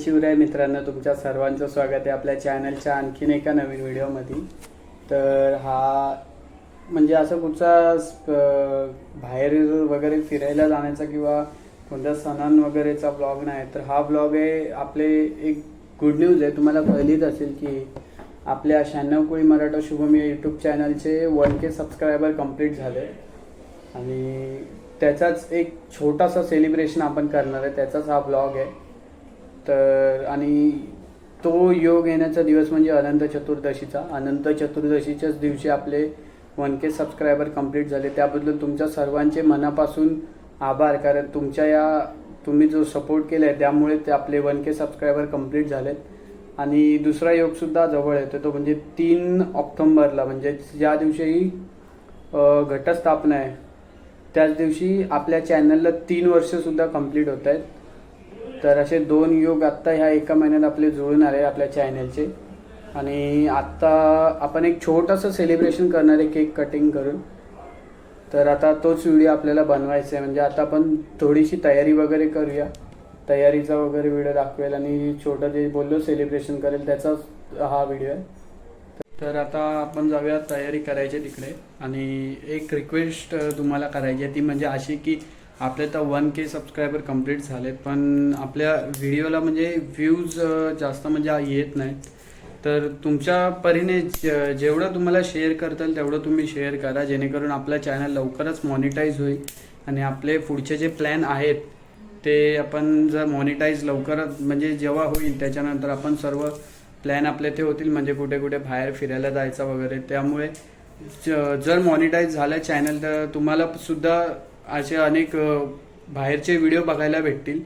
शिवराय मित्रांनो तुमच्या सर्वांचं स्वागत आहे आपल्या चॅनलच्या आणखीन एका नवीन व्हिडिओमध्ये तर हा म्हणजे असं कुठचा स्प- बाहेर वगैरे फिरायला जाण्याचा किंवा कोणत्या सणां वगैरेचा ब्लॉग नाही तर हा ब्लॉग आहे आपले एक गुड न्यूज आहे. तुम्हाला कळलीच असेल की आपल्या शहाण्णव कोळी मराठा शुभम या यूट्यूब चॅनलचे वन के सबस्क्रायबर कंप्लीट झाले. आणि त्याचाच एक छोटासा सेलिब्रेशन आपण करणार आहे. त्याचाच हा ब्लॉग आहे. तर आणि तो योग येण्याचा दिवस म्हणजे अनंत चतुर्दशीचा. अनंत चतुर्दशीच्याच दिवशी आपले वन के सबस्क्रायबर कंप्लीट झाले. त्याबद्दल तुमच्या सर्वांचे मनापासून आभार. कारण तुमच्या या तुम्ही जो सपोर्ट केला आहे त्यामुळे ते आपले वन के सबस्क्रायबर कंप्लीट झालेत. आणि दुसरा योगसुद्धा जवळ येतो तो म्हणजे तीन ऑक्टोंबरला. म्हणजे ज्या दिवशी घटस्थापना आहे त्याच दिवशी आपल्या चॅनलला तीन वर्षसुद्धा कंप्लीट होत आहेत. तर असे दोन योग आत्ता ह्या एका महिन्यात आपले जुळून आले आपल्या चॅनलचे आणि आत्ता आपण एक छोटंसं सेलिब्रेशन करणार आहे केक कटिंग करून. तर आता तोच व्हिडिओ आपल्याला बनवायचा आहे. म्हणजे आता आपण थोडीशी तयारी वगैरे करूया. तयारीचा वगैरे व्हिडिओ दाखवेल आणि छोटं जे बोललो सेलिब्रेशन करेल त्याचाच हा व्हिडिओ आहे. तर आता आपण जाऊया तयारी करायची तिकडे. आणि एक रिक्वेस्ट तुम्हाला करायची आहे ती म्हणजे अशी की आपले तर वन के सबस्क्रायबर कंप्लीट झालेत पण आपल्या व्हिडिओला म्हणजे व्ह्यूज जास्त म्हणजे येत नाहीत. तर तुमच्या परीने जेवढं तुम्हाला शेअर करता येईल तेवढं तुम्ही शेअर करा जेणेकरून आपला चॅनल लवकरच मॉनिटाईज होईल. आणि आपले पुढचे जे प्लॅन आहेत ते आपण जर मॉनिटाईज लवकरच म्हणजे जेव्हा होईल त्याच्यानंतर आपण सर्व प्लॅन आपले ते होतील म्हणजे कुठे कुठे बाहेर फिरायला जायचं वगैरे. त्यामुळे जर मॉनिटाईज झालं चॅनल तर तुम्हाला सुद्धा असे अनेक बाहेरचे व्हिडिओ बघायला भेटतील.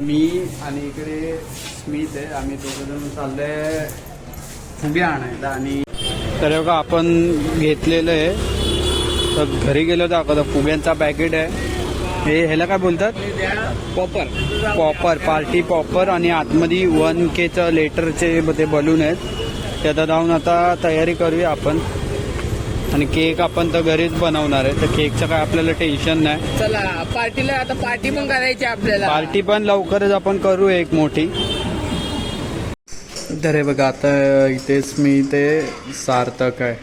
मी आणि इकडे स्मित आहे. आम्ही दोघंजण चाललोय फुगे आणायला आणि तर बघा आपण घेतलेलं आहे. तर घरी गेलो तर आता फुग्यांचा पॅकेट आहे. हे ह्याला काय बोलतात? पॉपर पॉपर पार्टी पॉपर आणि आतमध्ये वन केचं लेटरचे ते बलून आहेत. ते आता जाऊन आता तयारी करूया आपण. आणि केक आपण तर घरीच बनवणार आहे तर केकचं काय आपल्याला टेन्शन नाही. चला पार्टीला आता पार्टी पण करायची आपल्याला. पार्टी पण लवकरच आपण करू एक मोठी. तर हे बघा आता इथेच मी ते सार्थक आहे.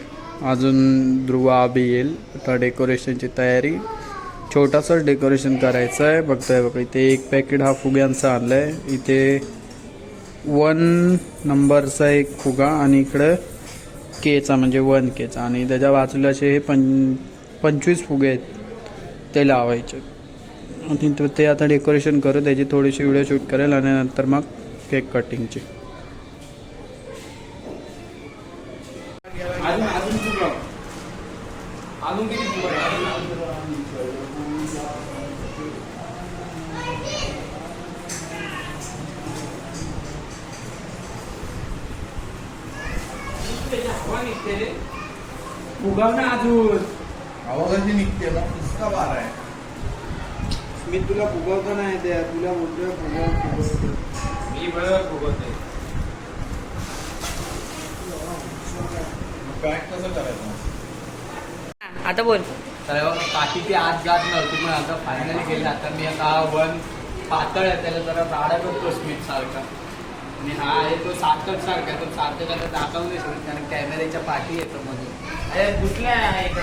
अजून ध्रुवा बी येईल. आता डेकोरेशनची तयारी. छोटासाच डेकोरेशन करायचं आहे. बघतोय बघा इथे एक पॅकेट हा फुग्यांचा आणलाय. इथे वन नंबरचा एक फुगा आणि इकडं केचा म्हणजे वन केचा आणि त्याच्या बाजूला असे हे पं पंचवीस फुगे आहेत. ते लावायचे. आणि ते आता डेकोरेशन करू त्याची थोडीशी व्हिडिओ शूट करेल आणि नंतर मग केक कटिंगची फुगाव ना अजून. आवाजाची निघते ना इतका बार आहे. मी तुला फुगवतो नाही ते तुला बोलतोय फुगव मी बरोबर फुगवते पॅक कसं करायचं? आता बोल. तर ती आत जात नव्हती पण आता फायनली गेली. आता मी आता वन पातळ आहे त्याला जरा राडा करतो स्मिथ सारखा. आणि हा आहे तो सार्थक सारखा. तो सार्थक आता दाखवू नाही शकत कारण कॅमेऱ्याच्या पाठी येतो मध्ये अरे कुठल्या नाही. एक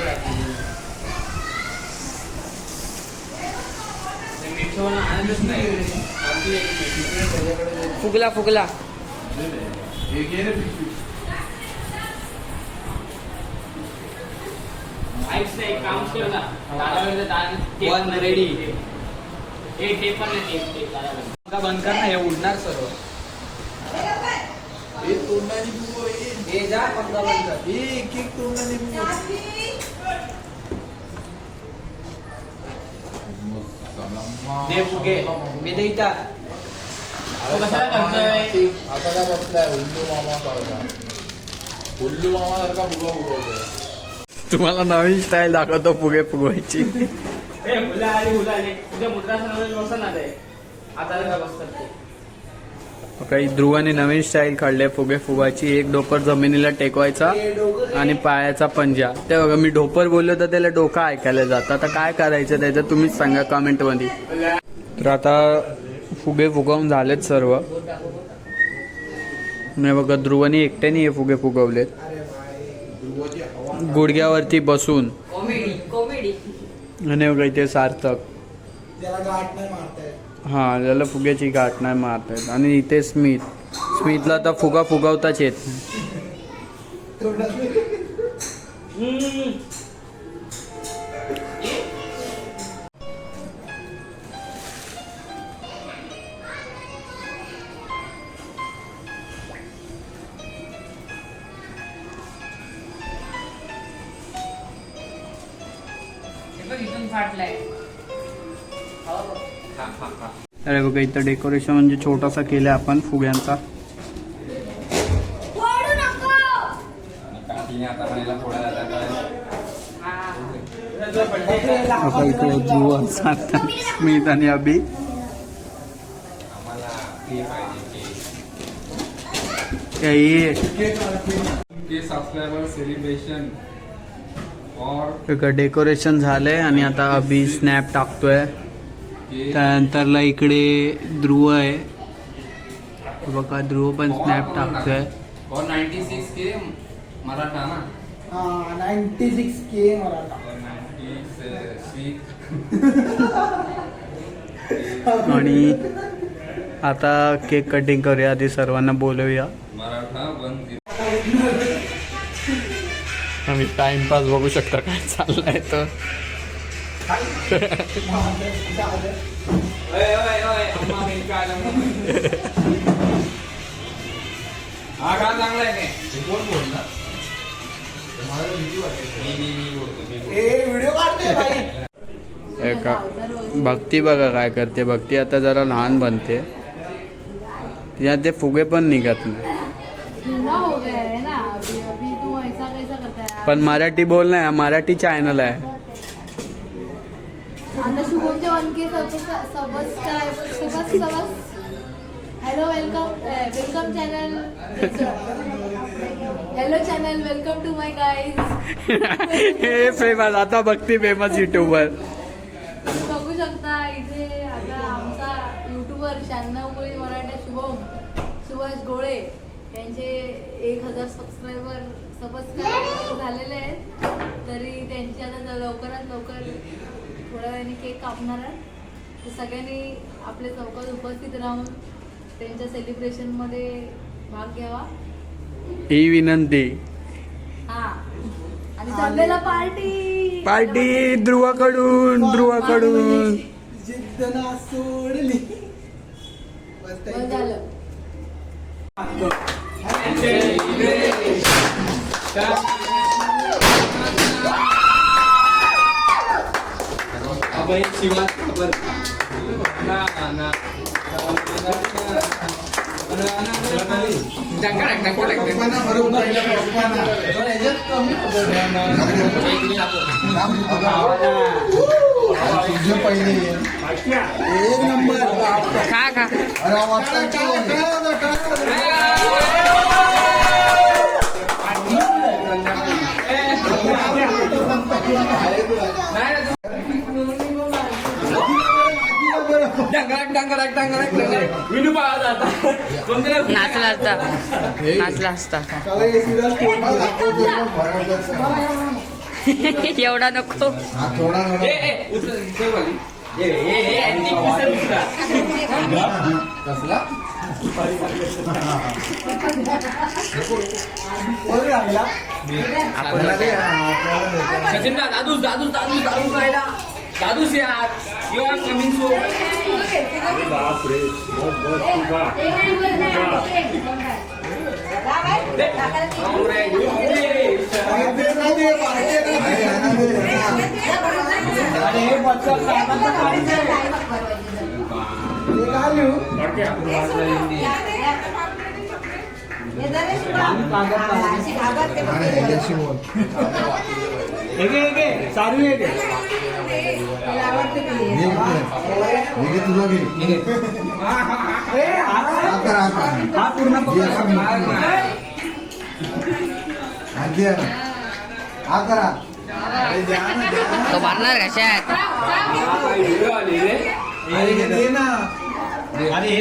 फुगला फुगला. हे घे रे पिशवी. ऐक ना, एक काम कर ना. दादा- ready. हे ते पण नाही बंद कर ना हे उडणार सर्व. हे तोंडाने फुगव, हे. हे जा पंधरा बंद कर हे एक एक तोंडाने फुगव. दे फुगे मी दे इथं अरे कशाला करतोय? आता काय बसलाय उल्लू मामा सारखा उल्लू मामा सारखा फुगा फुगवतोय तुम्हाला नवीन स्टाईल दाखवतो फुगे फुगवायची ए मुलं आली मुलं आली तुझ्या मुद्रासनामध्ये बसा ना ते आता काय बसतात ते काही ध्रुवाने नवीन स्टाईल काढले फुगे फुगायची एक डोकर जमिनीला टेकवायचा आणि पायाचा पंजा. ते बघा मी ढोपर बोललो तर त्याला डोका ऐकायला जातं. आता काय करायचं त्याचं तुम्हीच सांगा कमेंटमध्ये. तर आता फुगे फुगवून झालेत सर्व. नाही बघा ध्रुवनी एकट्याने हे फुगे फुगवलेत. गुडघ्यावरती बसून. कॉमेडी कॉमेडी आणि बघा इथे सार्थक. हां गाठ फुग्याची गाठ नाही मारता आहेत आणि इथे स्मित स्मितला तर फुगा फुगवताच येत नाही. फाटलाय. अरे बघा इथं डेकोरेशन म्हणजे छोटासा केलाय आपण फुग्यांचा. इकडे ध्रुव सार्थक स्मित आणि अभि. इकडे डेकोरेशन झालंय आणि आता अभि स्नॅप टाकतोय. त्यानंतरला इकडे ध्रुव आहे. बघा ध्रुव पण स्नॅप टाकतोय. और 96 के मराठा ना? हा नाईन्टी सिक्स के मराठा. और 96 आणि आता केक कटिंग करूया आधी सर्वांना बोलवूया. आम्ही टाइमपास बघू शकता काय चाललंय तर. का भक्ती बघा काय करते. भक्ती आता जरा लहान बनते. तिला ते फुगे पण निघत नाही. है पण मराठी बोल नाही मराठी चॅनल आहे. आता शुभमच्या वनके सबस्क्राईब सबस सबस hello welcome welcome channel hello channel welcome to my guys हे फेमस आता भक्ती फेमस युट्यूबर बघू शकता इथे आता आमचा युट्यूबर शहाण्णव मुली मराठा शुभम सुभाष गोळे यांचे एक हजार सबस्क्रायबर सबस्क्रायबर झालेले आहेत. तरी त्यांची आता लवकरात लवकर थोड्या वेळाने केक कापणार आहे. तर सगळ्यांनी आपल्या चौकात उपस्थित राहून त्यांच्या सेलिब्रेशनमध्ये भाग घ्यावा. ही विनंती. हा. आणि संडेला पार्टी. पार्टी ध्रुवाकडून ध्रुवाकडून. जिद्द ना सोडली. बस. झालं. अब एक आहे, पप्पांना. तुझे पहिले ये. एक नंबर अरे वाटतं विनू आता. नाचला असता नाचला असता. एवढा नको. ए ए. ए ए ए दुसरा देतो. सचिन दा दादूस दादूस दादूस दादूस राहिला. दादूस यार you are coming so party नाही दे, अरे, हे बच्चा काढीच आहे. एक तुझा घे हा पूर्ण हा करा तो मारणार कशात अरे हे